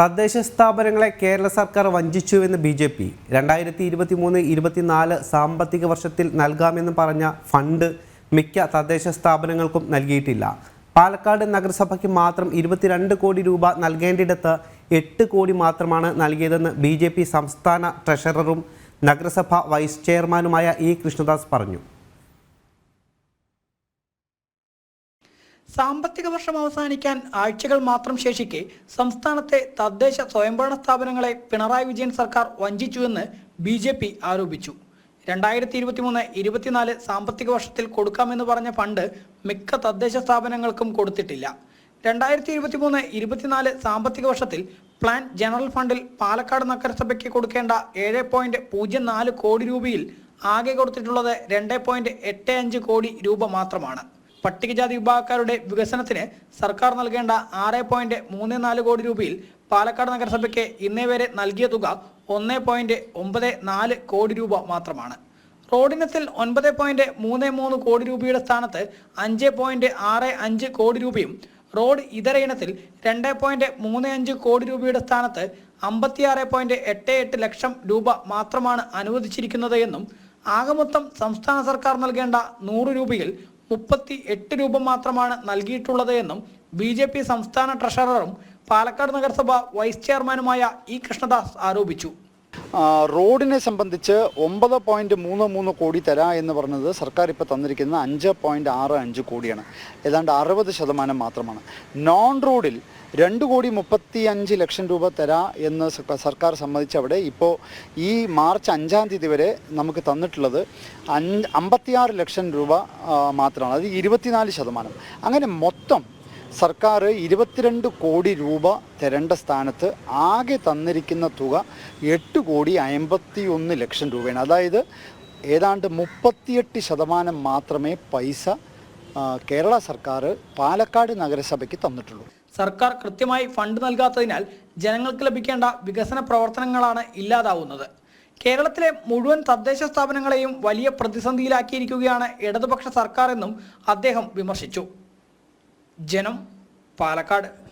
തദ്ദേശ സ്ഥാപനങ്ങളെ കേരള സർക്കാർ വഞ്ചിച്ചുവെന്ന് ബി ജെ പി. രണ്ടായിരത്തി ഇരുപത്തി മൂന്ന് ഇരുപത്തിനാല് സാമ്പത്തിക വർഷത്തിൽ നൽകാമെന്ന് പറഞ്ഞ ഫണ്ട് മിക്ക തദ്ദേശ സ്ഥാപനങ്ങൾക്കും നൽകിയിട്ടില്ല. പാലക്കാട് നഗരസഭയ്ക്ക് മാത്രം ഇരുപത്തിരണ്ട് കോടി രൂപ നൽകേണ്ടിടത്ത് എട്ട് കോടി മാത്രമാണ് നൽകിയതെന്ന് ബി സംസ്ഥാന ട്രഷററും നഗരസഭ വൈസ് ചെയർമാനുമായ ഇ കൃഷ്ണദാസ് പറഞ്ഞു. സാമ്പത്തിക വർഷം അവസാനിക്കാൻ ആഴ്ചകൾ മാത്രം ശേഷിക്കെ സംസ്ഥാനത്തെ തദ്ദേശ സ്വയംഭരണ സ്ഥാപനങ്ങളെ പിണറായി വിജയൻ സർക്കാർ വഞ്ചിച്ചുവെന്ന് ബി ജെ പി ആരോപിച്ചു. രണ്ടായിരത്തി ഇരുപത്തിമൂന്ന് ഇരുപത്തിനാല് സാമ്പത്തിക വർഷത്തിൽ കൊടുക്കാമെന്ന് പറഞ്ഞ ഫണ്ട് മിക്ക തദ്ദേശ സ്ഥാപനങ്ങൾക്കും കൊടുത്തിട്ടില്ല. രണ്ടായിരത്തി ഇരുപത്തിമൂന്ന് ഇരുപത്തിനാല് സാമ്പത്തിക വർഷത്തിൽ പ്ലാൻ ജനറൽ ഫണ്ടിൽ പാലക്കാട് നഗരസഭയ്ക്ക് കൊടുക്കേണ്ട ഏഴ് പോയിന്റ് പൂജ്യം നാല് കോടി രൂപയിൽ ആകെ കൊടുത്തിട്ടുള്ളത് രണ്ട് പോയിന്റ് എട്ട് അഞ്ച് കോടി രൂപ മാത്രമാണ്. പട്ടികജാതി വിഭാഗക്കാരുടെ വികസനത്തിന് സർക്കാർ നൽകേണ്ട ആറ് പോയിന്റ് മൂന്ന് നാല് കോടി രൂപയിൽ പാലക്കാട് നഗരസഭയ്ക്ക് ഇന്നേ വരെ നൽകിയ തുക ഒന്ന് പോയിന്റ് ഒമ്പത് നാല് കോടി രൂപ മാത്രമാണ്. റോഡിനത്തിൽ ഒൻപത് പോയിന്റ് മൂന്ന് മൂന്ന് കോടി രൂപയുടെ സ്ഥാനത്ത് അഞ്ച് പോയിന്റ് ആറ് അഞ്ച് കോടി രൂപയും റോഡ് ഇതര ഇനത്തിൽ രണ്ട് പോയിന്റ് മൂന്ന് അഞ്ച് കോടി രൂപയുടെ സ്ഥാനത്ത് അമ്പത്തിയാറ് പോയിന്റ് എട്ട് എട്ട് ലക്ഷം രൂപ മാത്രമാണ് അനുവദിച്ചിരിക്കുന്നത് എന്നും ആകെ മൊത്തം സംസ്ഥാന സർക്കാർ നൽകേണ്ട നൂറ് രൂപയിൽ മുപ്പത്തി എട്ട് രൂപ മാത്രമാണ് നൽകിയിട്ടുള്ളത് എന്നും ബി ജെ പി സംസ്ഥാന ട്രഷററും പാലക്കാട് നഗരസഭ വൈസ് ചെയർമാനുമായ ഇ കൃഷ്ണദാസ് ആരോപിച്ചു. റോഡിനെ സംബന്ധിച്ച് ഒമ്പത് പോയിന്റ് മൂന്ന് മൂന്ന് കോടി തരാ എന്ന് പറഞ്ഞത് സർക്കാർ ഇപ്പോൾ തന്നിരിക്കുന്ന അഞ്ച് പോയിന്റ് ആറ് അഞ്ച് കോടിയാണ്. ഏതാണ്ട് അറുപത് ശതമാനം മാത്രമാണ്. നോൺ റോഡിൽ രണ്ട് കോടി മുപ്പത്തി അഞ്ച് ലക്ഷം രൂപ തരാ എന്ന് സർക്കാർ- സമ്മതിച്ചവിടെ ഇപ്പോൾ ഈ മാർച്ച് അഞ്ചാം തീയതി വരെ നമുക്ക് തന്നിട്ടുള്ളത് അഞ്ച് അമ്പത്തിയാറ് ലക്ഷം രൂപ മാത്രമാണ്. അത് ഇരുപത്തിനാല് ശതമാനം. അങ്ങനെ മൊത്തം സർക്കാർ ഇരുപത്തിരണ്ട് കോടി രൂപ തരേണ്ട സ്ഥാനത്ത് ആകെ തന്നിരിക്കുന്ന തുക എട്ട് കോടി അമ്പത്തി ഒന്ന് ലക്ഷം രൂപയാണ്. അതായത് ഏതാണ്ട് മുപ്പത്തിയെട്ട് ശതമാനം മാത്രമേ പൈസ കേരള സർക്കാർ പാലക്കാട് നഗരസഭയ്ക്ക് തന്നിട്ടുള്ളൂ. സർക്കാർ കൃത്യമായി ഫണ്ട് നൽകാത്തതിനാൽ ജനങ്ങൾക്ക് ലഭിക്കേണ്ട വികസന പ്രവർത്തനങ്ങളാണ് ഇല്ലാതാവുന്നത്. കേരളത്തിലെ മുഴുവൻ തദ്ദേശ സ്ഥാപനങ്ങളെയും വലിയ പ്രതിസന്ധിയിലാക്കിയിരിക്കുകയാണ് ഇടതുപക്ഷ സർക്കാർ എന്നും അദ്ദേഹം വിമർശിച്ചു. ജനം പാലക്കാട്.